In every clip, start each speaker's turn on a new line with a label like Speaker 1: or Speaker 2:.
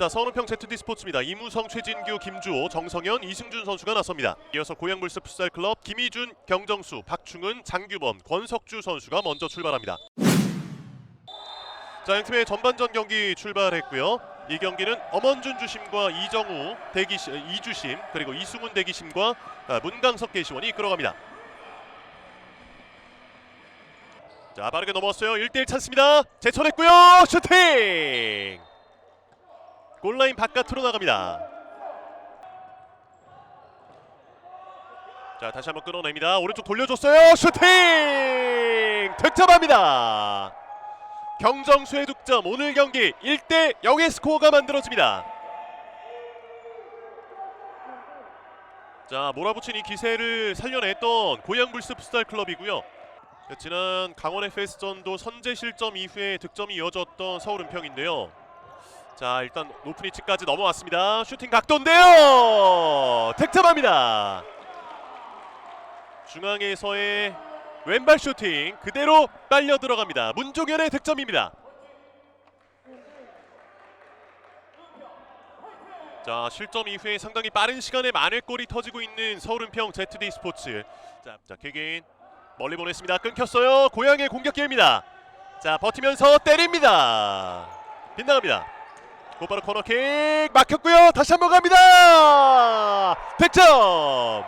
Speaker 1: 자 서울은평 ZD 스포츠입니다. 이무성, 최진규, 김주호, 정성현, 이승준 선수가 나섭니다. 이어서 고양불스 풋살클럽 김희준, 경정수, 박충은, 장규범, 권석주 선수가 먼저 출발합니다. 자 양팀의 전반전 경기 출발했고요. 이 경기는 엄원준 주심과 이정우 대기시 이주심 그리고 이승훈 대기심과 아, 문강석 개시원이 이끌어갑니다. 자 빠르게 넘어왔어요. 1대1 찬스입니다. 제쳐냈고요. 슈팅! 골라인 바깥으로 나갑니다. 자 다시 한번 끌어냅니다. 오른쪽 돌려줬어요. 슈팅! 득점합니다. 경정수의 득점 오늘 경기 1대 0의 스코어가 만들어집니다. 자 몰아붙인 이 기세를 살려냈던 고양불스 풋살 클럽이고요. 지난 강원 FS전도 선제 실점 이후에 득점이 이어졌던 서울 은평인데요. 자 일단 높은 위치까지 넘어왔습니다. 슈팅 각도인데요. 득점합니다. 중앙에서의 왼발 슈팅 그대로 빨려 들어갑니다. 문종현의 득점입니다. 자 실점 이후에 상당히 빠른 시간에 많은 골이 터지고 있는 서울은평 ZD 스포츠. 자, 자 개개인 멀리 보냈습니다. 끊겼어요. 고향의 공격 기회입니다. 자 버티면서 때립니다. 빗나갑니다. 곧바로 코너킥 막혔고요. 다시 한번 갑니다. 득점.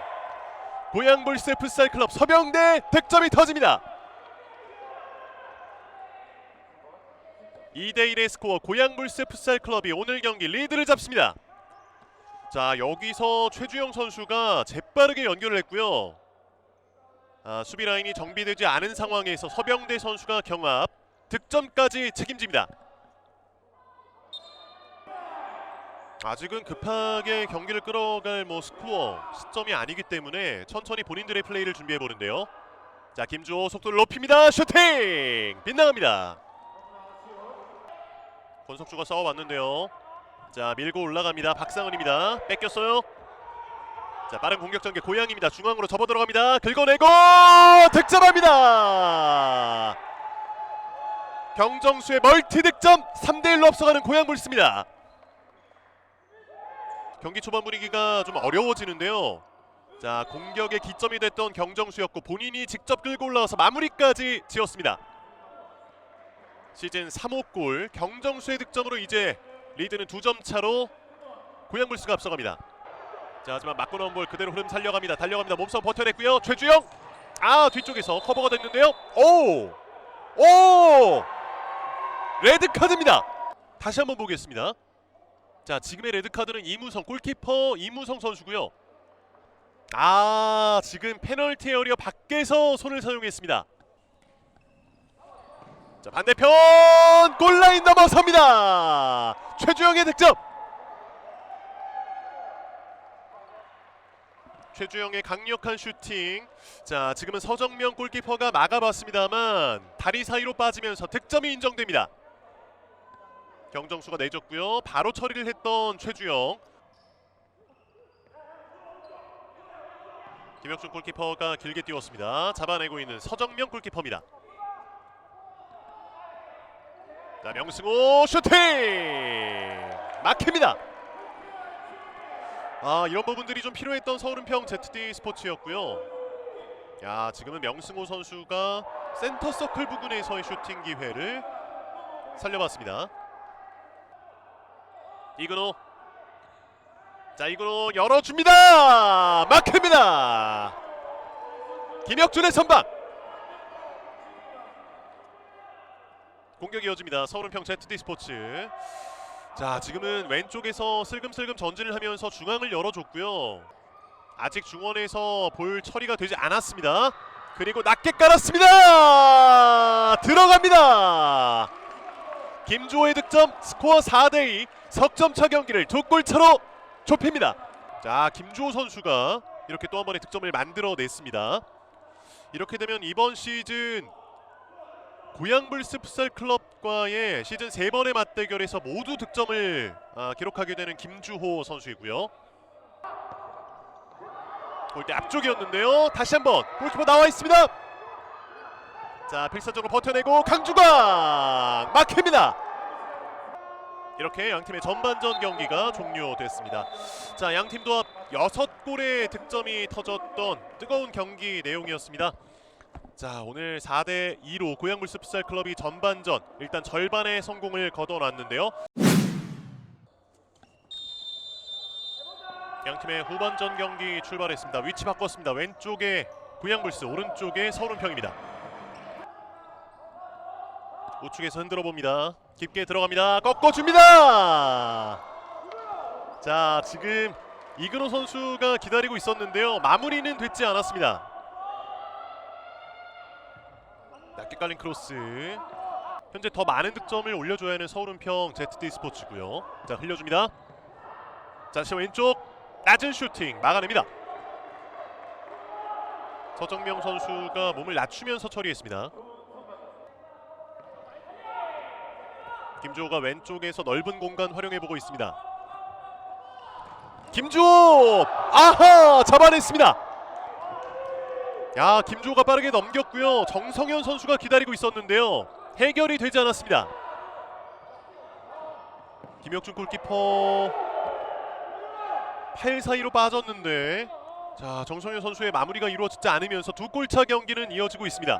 Speaker 1: 고양불스 풋살 클럽 서병대 득점이 터집니다. 2대 1의 스코어 고양불스 풋살 클럽이 오늘 경기 리드를 잡습니다. 자 여기서 최주영 선수가 재빠르게 연결을 했고요. 아, 수비 라인이 정비되지 않은 상황에서 서병대 선수가 경합 득점까지 책임집니다. 아직은 급하게 경기를 끌어갈 뭐 스코어 시점이 아니기 때문에 천천히 본인들의 플레이를 준비해 보는데요. 자 김주호 속도를 높입니다. 슈팅 빗나갑니다. 권석주가 싸워봤는데요. 자 밀고 올라갑니다. 박상은입니다. 뺏겼어요. 자 빠른 공격 전개 고양입니다. 중앙으로 접어 들어갑니다. 긁어내고 득점합니다. 경정수의 멀티 득점 3대 1로 앞서가는 고양 불스입니다. 경기 초반 분위기가 좀 어려워지는데요. 자 공격의 기점이 됐던 경정수였고 본인이 직접 끌고 올라와서 마무리까지 지었습니다. 시즌 3호 골 경정수의 득점으로 이제 리드는 두 점 차로 고양불스가 앞서갑니다. 자 하지만 맞고 나온 볼 그대로 흐름 살려갑니다. 달려갑니다. 몸싸움 버텨냈고요. 최주영 아 뒤쪽에서 커버가 됐는데요. 오! 오! 레드 카드입니다. 다시 한번 보겠습니다. 자 지금의 레드카드는 이무성 골키퍼 이무성 선수고요. 아 지금 페널티 에어리어 밖에서 손을 사용했습니다. 자 반대편 골라인 넘어섭니다. 최주영의 득점. 최주영의 강력한 슈팅. 자 지금은 서정명 골키퍼가 막아봤습니다만 다리 사이로 빠지면서 득점이 인정됩니다 경정수가 내줬고요. 바로 처리를 했던 최주영. 김혁준 골키퍼가 길게 띄웠습니다. 잡아내고 있는 서정명 골키퍼입니다. 자 명승호 슈팅 막힙니다. 아 이런 부분들이 좀 필요했던 서울은평 ZD 스포츠였고요. 야 지금은 명승호 선수가 센터 서클 부근에서의 슈팅 기회를 살려봤습니다. 이근호. 자 이근호 열어줍니다. 막힙니다. 김혁준의 선방. 공격이 이어집니다. 서울은평 ZD 스포츠. 자 지금은 왼쪽에서 슬금슬금 전진을 하면서 중앙을 열어줬고요. 아직 중원에서 볼 처리가 되지 않았습니다. 그리고 낮게 깔았습니다. 들어갑니다 김주호의 득점 스코어 4대2 석점차 경기를 두 골차로 좁힙니다. 자 김주호 선수가 이렇게 또 한 번의 득점을 만들어냈습니다. 이렇게 되면 이번 시즌 고양불스 풋살 클럽과의 시즌 세 번의 맞대결에서 모두 득점을 아, 기록하게 되는 김주호 선수이고요. 골대 앞쪽이었는데요. 다시 한번 골키퍼 나와 있습니다. 자 필사적으로 버텨내고 강주광 막힙니다. 이렇게 양 팀의 전반전 경기가 종료됐습니다. 자, 양 팀 도 합 6골의 득점이 터졌던 뜨거운 경기 내용이었습니다. 자, 오늘 4대 2로 고양물스 풋살 클럽이 전반전 일단 절반의 성공을 거둬놨는데요. 양 팀의 후반전 경기 출발했습니다. 위치 바꿨습니다. 왼쪽에 고양물스, 오른쪽에 서울은평입니다. 우측에서 흔들어 봅니다. 깊게 들어갑니다. 꺾어 줍니다. 자, 지금 이근호 선수가 기다리고 있었는데요. 마무리는 됐지 않았습니다. 낮게 깔린 크로스. 현재 더 많은 득점을 올려줘야 하는 서울은평 ZD 스포츠고요. 자, 흘려줍니다. 자, 다시 왼쪽 낮은 슈팅 막아냅니다. 서정명 선수가 몸을 낮추면서 처리했습니다. 김주호가 왼쪽에서 넓은 공간 활용해 보고 있습니다. 김주호! 아하! 잡아냈습니다. 야, 김주호가 빠르게 넘겼고요. 정성현 선수가 기다리고 있었는데요. 해결이 되지 않았습니다. 김혁준 골키퍼 팔 사이로 빠졌는데 자, 정성현 선수의 마무리가 이루어지지 않으면서 두 골차 경기는 이어지고 있습니다.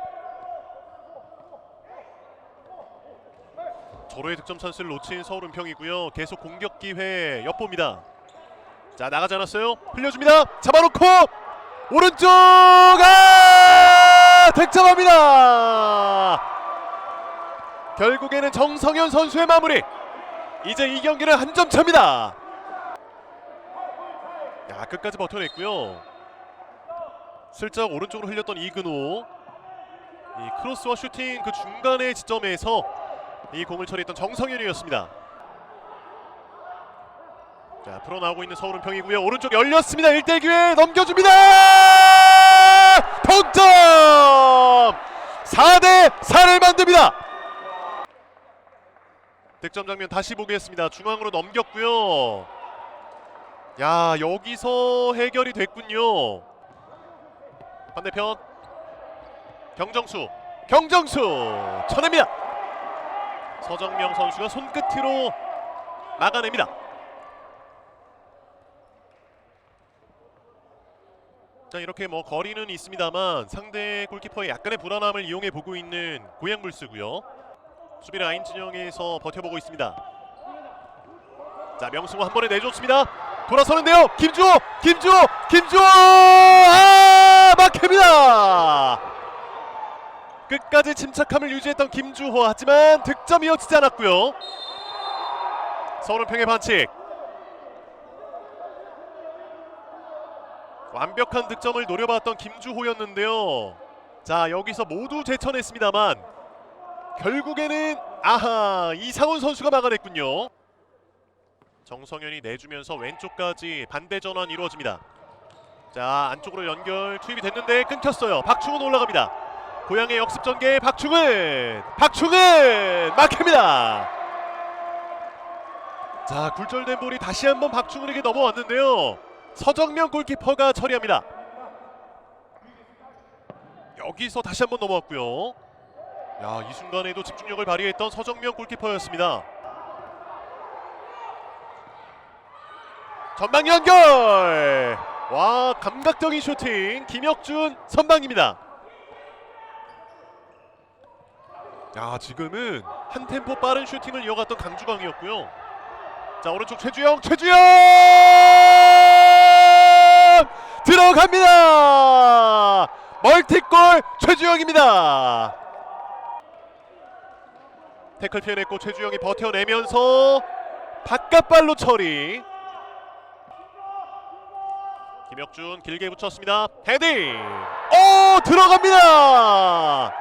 Speaker 1: 조로의 득점 찬스를 놓친 서울 은평이고요. 계속 공격 기회 엿봅니다. 자 나가지 않았어요. 흘려줍니다. 잡아놓고 오른쪽 아 득점합니다. 결국에는 정성현 선수의 마무리. 이제 이 경기는 한 점 차입니다. 야 끝까지 버텨냈고요. 슬쩍 오른쪽으로 흘렸던 이근호. 이 크로스와 슈팅 그 중간의 지점에서 이 공을 처리했던 정성현이었습니다. 자 풀어 나오고 있는 서울은평이고요. 오른쪽 열렸습니다. 1대 기회 넘겨줍니다. 동점! 4대 4를 만듭니다. 득점 장면 다시 보겠습니다. 중앙으로 넘겼고요. 야 여기서 해결이 됐군요. 반대편 경정수 경정수 쳐냅니다. 서정명 선수가 손끝으로 막아냅니다. 자 이렇게 뭐 거리는 있습니다만 상대 골키퍼의 약간의 불안함을 이용해 보고 있는 고양물스고요. 수비 라인 진영에서 버텨보고 있습니다. 자 명승호 한 번에 내줬습니다. 돌아서는데요. 김주호, 김주호, 김주호, 아 막힙니다. 끝까지 침착함을 유지했던 김주호 하지만 득점이 이어지지 않았고요. 서울은평의 반칙. 완벽한 득점을 노려봤던 김주호였는데요. 자 여기서 모두 제쳐냈습니다만 결국에는 아하 이상훈 선수가 막아냈군요. 정성현이 내주면서 왼쪽까지 반대 전환 이루어집니다. 자 안쪽으로 연결 투입이 됐는데 끊겼어요. 박충은 올라갑니다. 고향의 역습 전개 박충은 박충은 막힙니다. 자 굴절된 볼이 다시 한번 박충은에게 넘어왔는데요. 서정명 골키퍼가 처리합니다. 여기서 다시 한번 넘어왔고요. 야, 이 순간에도 집중력을 발휘했던 서정명 골키퍼였습니다. 전방 연결! 와, 감각적인 슈팅 김혁준 선방입니다. 야, 지금은 한 템포 빠른 슈팅을 이어갔던 강주광이었고요. 자, 오른쪽 최주영, 최주영! 들어갑니다! 멀티골 최주영입니다. 태클 피해냈고 최주영이 버텨내면서 바깥발로 처리. 김혁준 길게 붙였습니다. 헤딩. 오 들어갑니다.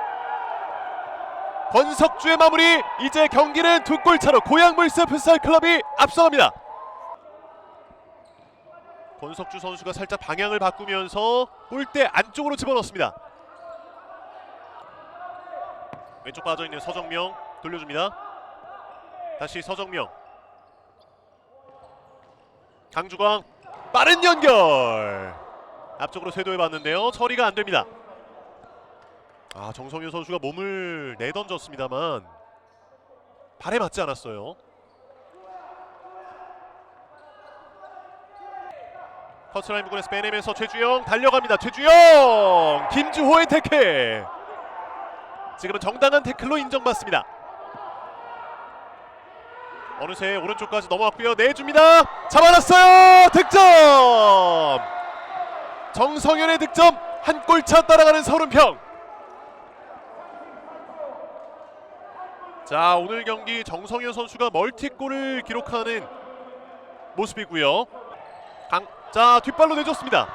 Speaker 1: 권석주의 마무리. 이제 경기는 두 골 차로 고양 물스 풋살 클럽이 앞서갑니다. 권석주 선수가 살짝 방향을 바꾸면서 골대 안쪽으로 집어넣습니다. 왼쪽 빠져 있는 서정명 돌려줍니다. 다시 서정명. 강주광 빠른 연결. 앞쪽으로 쇄도해 봤는데요. 처리가 안 됩니다. 아 정성효 선수가 몸을 내던졌습니다만 발에 맞지 않았어요. 커트라인 부근에서 빼내면서 최주영 달려갑니다. 최주영! 김주호의 태클! 지금은 정당한 태클로 인정받습니다. 어느새 오른쪽까지 넘어왔고요. 내줍니다. 잡아놨어요. 득점! 정성현의 득점 한 골 차 따라가는 서른평. 자 오늘 경기 정성현 선수가 멀티골을 기록하는 모습이고요. 강, 자 뒷발로 내줬습니다.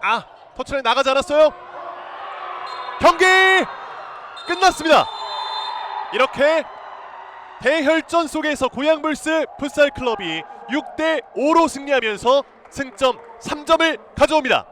Speaker 1: 아 터치라인 나가지 않았어요. 경기 끝났습니다. 이렇게 대혈전 속에서 고양불스 풋살 클럽이 6대 5로 승리하면서 승점 3점을 가져옵니다.